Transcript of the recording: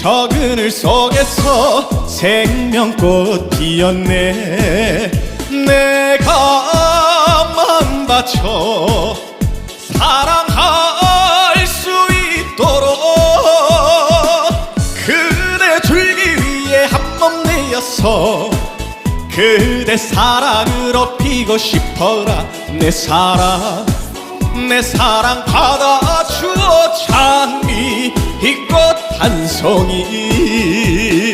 저 그늘 속에서 생명꽃 피었네. 내가 마음 바쳐 사랑할 수 있도록 그대 줄기 위해 한몸 내어서 그대 사랑으로 피고 싶어라. 내 사랑 내 사랑 받아 한 송이